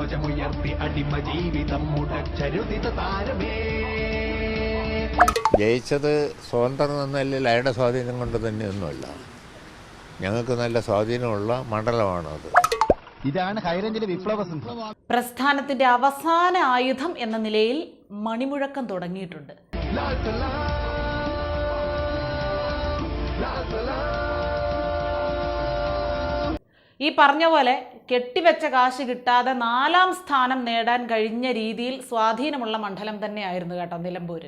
ധ്വജമുയർത്തി അടിമ ജീവിതം മുടച്ചരുതിത താരമേ ജയിച്ചത് സ്വതന്ത്രം എന്നല്ല അയാളുടെ സ്വാധീനം കൊണ്ട് തന്നെയൊന്നുമല്ല. ഞങ്ങൾക്ക് നല്ല സ്വാധീനമുള്ള മണ്ഡലമാണത്. ഇതാണ് ഹൈറേഞ്ചിലെ വിപ്ലവ പ്രസ്ഥാനത്തിന്റെ അവസാന ആയുധം എന്ന നിലയിൽ മണിമുഴക്കം തുടങ്ങിയിട്ടുണ്ട്. ലാ. ഈ പറഞ്ഞ പോലെ കെട്ടിവെച്ച കാശ് കിട്ടാതെ നാലാം സ്ഥാനം നേടാൻ കഴിഞ്ഞ രീതിയിൽ സ്വാധീനമുള്ള മണ്ഡലം തന്നെയായിരുന്നു കേട്ടോ നിലമ്പൂർ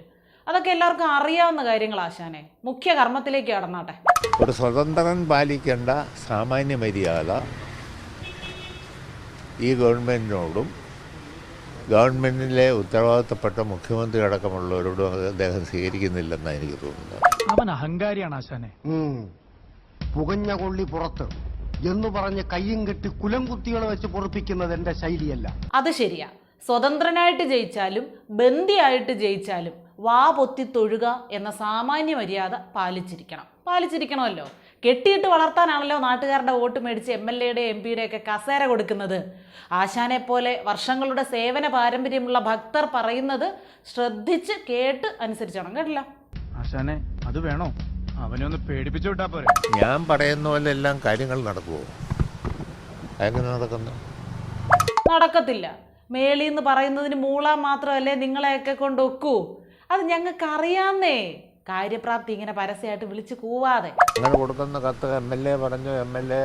അതൊക്കെ എല്ലാവർക്കും അറിയാവുന്ന കാര്യങ്ങൾ ആശാനെ. മുഖ്യ കർമ്മത്തിലേക്ക് കടന്നാട്ടെ. ഒരു സ്വതന്ത്രൻ പാലിക്കേണ്ട സാമാന്യ മര്യാദ ഈ ഗവൺമെന്റിനോടും ഗവൺമെന്റിലെ ഉത്തരവാദിത്തപ്പെട്ട മുഖ്യമന്ത്രി അടക്കമുള്ളവരോടും അദ്ദേഹം സ്വീകരിക്കുന്നില്ലെന്നാണ് എനിക്ക് തോന്നുന്നത്. അവൻ അഹങ്കാരിയാണ് ആശാനെ. പുകഞ്ഞ കൊള്ളി പുറത്ത്. എന്ന് പറഞ്ഞ് കയ്യും കെട്ടി കുലം കുത്തികളെ വെച്ച് പൊറപ്പിക്കുന്നത് എന്റെ ശൈലിയല്ല. അത് ശരിയാ. സ്വതന്ത്രനായിട്ട് ജയിച്ചാലും ബന്ദിയായിട്ട് ജയിച്ചാലും വാ പൊത്തി തൊഴുക എന്ന സാമാന്യ മര്യാദ പാലിച്ചിരിക്കണം. പാലിച്ചിരിക്കണമല്ലോ. കെട്ടിയിട്ട് വളർത്താനാണല്ലോ നാട്ടുകാരുടെ വോട്ട് മേടിച്ച് എം എൽ എയുടെ എം പിയുടെ ഒക്കെ കസേര കൊടുക്കുന്നത്. ആശാനെ പോലെ വർഷങ്ങളുടെ സേവന പാരമ്പര്യമുള്ള ഭക്തർ പറയുന്നത് ശ്രദ്ധിച്ച് കേട്ട് അനുസരിച്ചണം കേട്ടില്ല? ആശാനെ അത് വേണോ? അവനെ ഒന്ന് പേടിപ്പിച്ചു വിട്ടാ പോരെ. ഞാൻ പറയുന്ന പോലെ എല്ലാം കാര്യങ്ങൾ നടക്കുമോ അതെങ്ങനെ നടക്കുന്നു? നടക്കത്തില്ല. മേളി എന്ന് പറയുന്നതിന് മൂളാൻ മാത്രമല്ലേ നിങ്ങളെയൊക്കെ കൊണ്ട് ഒക്കൂ അത് ഞങ്ങൾക്ക് അറിയാന്നേ കാര്യപ്രാപ്തി ഇങ്ങനെ പരസ്യമായിട്ട് വിളിച്ചു കൂവാതെ. അങ്ങനെ കൊടുക്കുന്ന കത്ത് എം എൽ എ പറഞ്ഞു? എം എൽ എ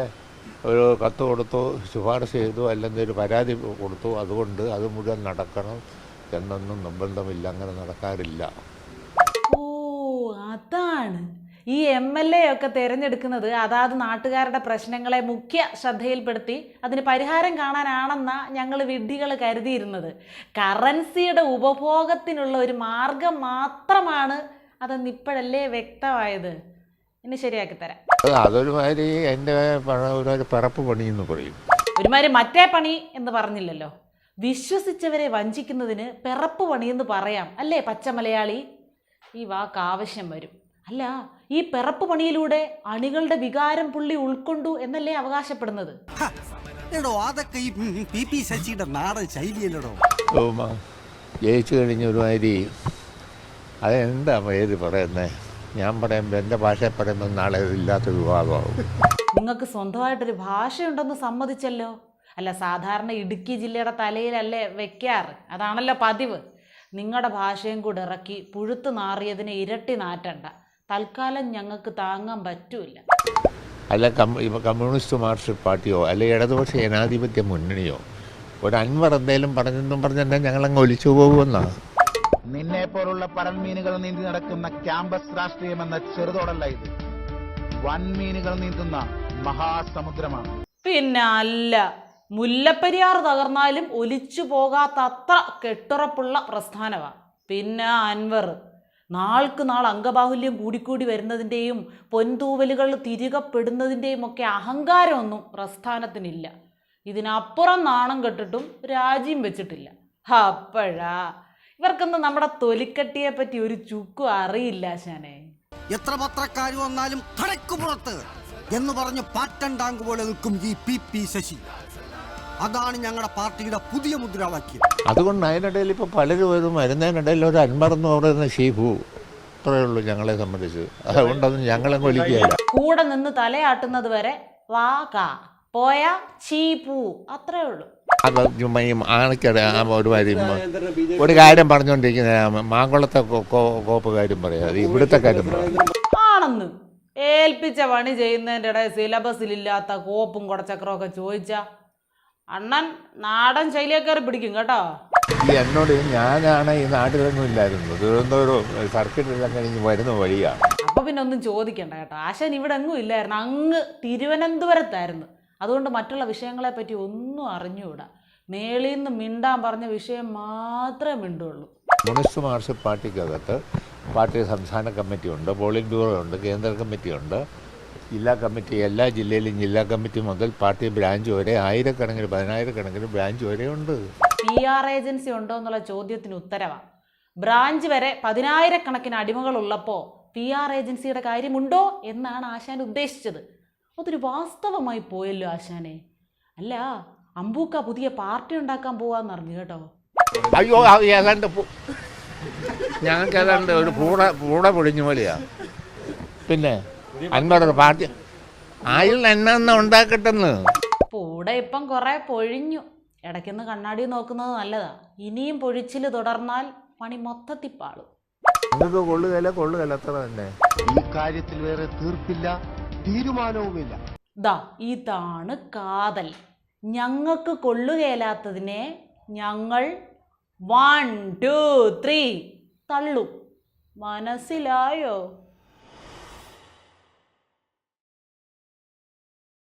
ഒരു കത്ത് കൊടുത്തു ശുപാർശ ചെയ്തു അല്ലെങ്കിൽ ഒരു പരാതി കൊടുത്തു. അതുകൊണ്ട് അത് മുഴുവൻ നടക്കണം എന്നൊന്നും നിർബന്ധമില്ല. അങ്ങനെ നടക്കാറില്ല. ഓ അതാണ്. ഈ എം എൽ എ ഒക്കെ തിരഞ്ഞെടുക്കുന്നത് അതാത് നാട്ടുകാരുടെ പ്രശ്നങ്ങളെ മുഖ്യ ശ്രദ്ധയിൽപ്പെടുത്തി അതിന് പരിഹാരം കാണാനാണെന്ന ഞങ്ങൾ വിഡ്ഢികൾ കരുതിയിരുന്നത്. കറൻസിയുടെ ഉപഭോഗത്തിനുള്ള ഒരു മാർഗം മാത്രമാണ് അതെന്ന് ഇപ്പോഴല്ലേ വ്യക്തമായത്. ഇനി ശരിയാക്കി തരാം. അതൊരുമാതിരി എന്റെ ഒരു പിറപ്പ് പറയും. ഒരുമാതിരി മറ്റേ പണി എന്ന് പറഞ്ഞില്ലല്ലോ. വിശ്വസിച്ചവരെ വഞ്ചിക്കുന്നതിന് പിറപ്പ് പണിയെന്ന് പറയാം. അല്ലേ പച്ചമലയാളി? ഈ വാക്ക് ആവശ്യം വരും. അല്ല ഈ പിറപ്പ് പണിയിലൂടെ അണികളുടെ വികാരം പുള്ളി ഉൾക്കൊണ്ടു എന്നല്ലേ അവകാശപ്പെടുന്നത്? എടോ അതൊക്കെ ഈ പി പി ശശിയുടെ നാടൻ ശൈലിയല്ലടോ? ജയിച്ചു കഴിഞ്ഞ ഒരുമാതിരി അതെന്താ ഏത് പറയുന്നത് ഞാൻ പറയുമ്പോൾ എന്റെ ഭാഷ പറയുമ്പോൾ നാളെ ഇല്ലാത്ത വിവാദമാവും നിങ്ങൾക്ക് സ്വന്തമായിട്ടൊരു ഭാഷയുണ്ടെന്ന് സമ്മതിച്ചല്ലോ? അല്ല സാധാരണ ഇടുക്കി ജില്ലയുടെ തലയിലല്ലേ വെക്കാറ്? അതാണല്ലോ പതിവ്. നിങ്ങളുടെ ഭാഷയും കൂടെ ഇറക്കി പുഴുത്തു നാറിയതിനെ ഇരട്ടി നാറ്റണ്ട. തൽക്കാലം ഞങ്ങൾക്ക് താങ്ങാൻ പറ്റൂല. അല്ല ഇപ്പോൾ കമ്മ്യൂണിസ്റ്റ് മാർക്സിസ്റ്റ് പാർട്ടിയോ അല്ലെ ഇടതുപക്ഷ ജനാധിപത്യ മുന്നണിയോ ഒരു അൻവർ എന്തേലും പറഞ്ഞെന്നും പറഞ്ഞെന്നാൽ ഞങ്ങളങ്ങ് ഒലിച്ചു പോകുമെന്നാണ് നിന്നെ പോലുള്ള പരൽമീനുകൾ നീന്തി നടക്കുന്ന ക്യാമ്പസ് രാഷ്ട്രീയം എന്ന ചെറുതോടല്ല ഇത്. വൻമീനുകൾ നീന്തുന്ന മഹാസമുദ്രമാണ്. പിന്നെ അല്ല മുല്ലപ്പെരിയാർ തകർന്നാലും ഒലിച്ചു പോകാത്ത അത്ര കെട്ടുറപ്പുള്ള പ്രസ്ഥാനമാണ് പിന്നെ അൻവർ നാൾക്ക് നാൾ അംഗബാഹുല്യം കൂടിക്കൂടി വരുന്നതിന്റെയും പൊൻതൂവലുകൾ തിരികപ്പെടുന്നതിന്റെയും ഒക്കെ അഹങ്കാരമൊന്നും പ്രസ്ഥാനത്തിനില്ല. ഇതിനപ്പുറം നാണം കെട്ടിട്ടും രാജ്യം വെച്ചിട്ടില്ല. അപ്പോഴാ. ഇവർക്കൊന്നും നമ്മുടെ തൊലിക്കട്ടിയെ പറ്റി ഒരു ചുക്കും അറിയില്ല ശാനെ. എത്ര പത്രക്കാർ വന്നാലും പുറത്ത് എന്ന് പറഞ്ഞ് പാറ്റൻ ടാങ്ക് പോലെ നിൽക്കും ഈ പി പി ശശി. അതാണ് ഞങ്ങളുടെ പാർട്ടിയുടെ പുതിയ മുദ്രാവാക്യം. അതുകൊണ്ട് അതിനിടയിൽ ഇപ്പോൾ പലരും ഒരു വരുന്നതിനിടയിൽ ഒരു അൻവർ എന്ന് പറയുന്ന ഷീഫു അത്രയേ ഉള്ളൂ ഞങ്ങളെ സംബന്ധിച്ച്. അതുകൊണ്ടൊന്നും ഞങ്ങളെ വിളിക്കുകയല്ല കൂടെ നിന്ന് തലയാട്ടുന്നത് വരെ വാ കാ പോയ ചീപ്പൂ അത്രേ ഉള്ളൂ. ആണക്കട ആ ഒരുമാതിരി ഒരു കാര്യം പറഞ്ഞുകൊണ്ടിരിക്കുന്ന മാങ്കുളത്തെ കോപ്പ് കാര്യം പറയാ. ഇവിടുത്തെ കാര്യം പറയാം. ആണെന്ന് ഏൽപ്പിച്ച പണി ചെയ്യുന്നതിന്റെ ഇടയിൽ സിലബസിലില്ലാത്ത കോപ്പും കുടച്ചക്രമൊക്കെ ഒക്കെ ചോദിച്ചാ അണ്ണൻ നാടൻ ശൈലിയൊക്കെ പിടിക്കും കേട്ടോ. ഈ എന്നോട് ഞാനാണ് ഈ നാട്ടിലൊന്നും ഇല്ലായിരുന്നു. തിരുവനന്തപുരം സർക്കിട്ടെല്ലാം കഴിഞ്ഞ് വരുന്ന വഴിയാണ്. അപ്പൊ പിന്നെ ഒന്നും ചോദിക്കണ്ട കേട്ടോ. ആശാൻ ഇവിടെ എങ്ങും ഇല്ലായിരുന്നു. അങ്ങ് തിരുവനന്തപുരത്തായിരുന്നു. അതുകൊണ്ട് മറ്റുള്ള വിഷയങ്ങളെ പറ്റി ഒന്നും അറിഞ്ഞുകൂടാ. മേളിൽ നിന്ന് മിണ്ടാൻ പറഞ്ഞ വിഷയം മാത്രമേ മിണ്ടുള്ളൂ. കമ്മ്യൂണിസ്റ്റ് മാർക്സിസ്റ്റ് പാർട്ടിക്കകത്ത് പാർട്ടി സംസ്ഥാന കമ്മിറ്റി ഉണ്ട് പോളിറ്റ് ബ്യൂറോ ഉണ്ട് കേന്ദ്ര കമ്മിറ്റി ഉണ്ട് ജില്ലാ കമ്മിറ്റി എല്ലാ ജില്ലയിലും ജില്ലാ കമ്മിറ്റി മുതൽ പാർട്ടി ബ്രാഞ്ച് വരെ ആയിരക്കണക്കിന് പതിനായിരക്കണക്കിന് ബ്രാഞ്ച് വരെ ഉണ്ട്. പി ആർ ഏജൻസി ഉണ്ടോ എന്നുള്ള ചോദ്യത്തിന് ഉത്തരവാ. ബ്രാഞ്ച് വരെ പതിനായിരക്കണക്കിന് അടിമകൾ ഉള്ളപ്പോൾ പി ആർ ഏജൻസിയുടെ കാര്യമുണ്ടോ എന്നാണ് ആശാൻ ഉദ്ദേശിച്ചത്. അതൊരു വാസ്തവമായി പോയല്ലോ ആശാനെ. അല്ല അമ്പൂക്ക പുതിയ പാർട്ടി ഉണ്ടാക്കാൻ പോവാന്ന് അറിഞ്ഞു കേട്ടോ. അയ്യോ ഏതാണ്ട് ഞങ്ങൾക്ക് ഏതാണ്ട് ഒരു പൂട പൂട പൊടിഞ്ഞ പോലെയാ. പിന്നെ? അൻപത് പാർട്ടി. ആയിൽ എണ്ണ ഉണ്ടാക്കട്ടെന്ന്? പൂടെ ഇപ്പം കുറെ പൊഴിഞ്ഞു. ഇടയ്ക്കൊന്ന് കണ്ണാടി നോക്കുന്നത് നല്ലതാ. ഇനിയും പൊഴിച്ചിൽ തുടർന്നാൽ പണി മൊത്തത്തിൽ പാളും. നിങ്ങൾക്ക് കൊള്ളുകയില്ല കൊള്ളുകയില്ല. അത്ര തന്നെ. ഈ കാര്യത്തിൽ വേറെ തീർപ്പില്ല തീരുമാനവുമില്ല. ദാ ഇതാണ് കാതൽ. ഞങ്ങൾക്ക് കൊള്ളുകയില്ലാത്തതിനെ ഞങ്ങൾ വൺ ടു ത്രീ തള്ളു. മനസ്സിലായോ?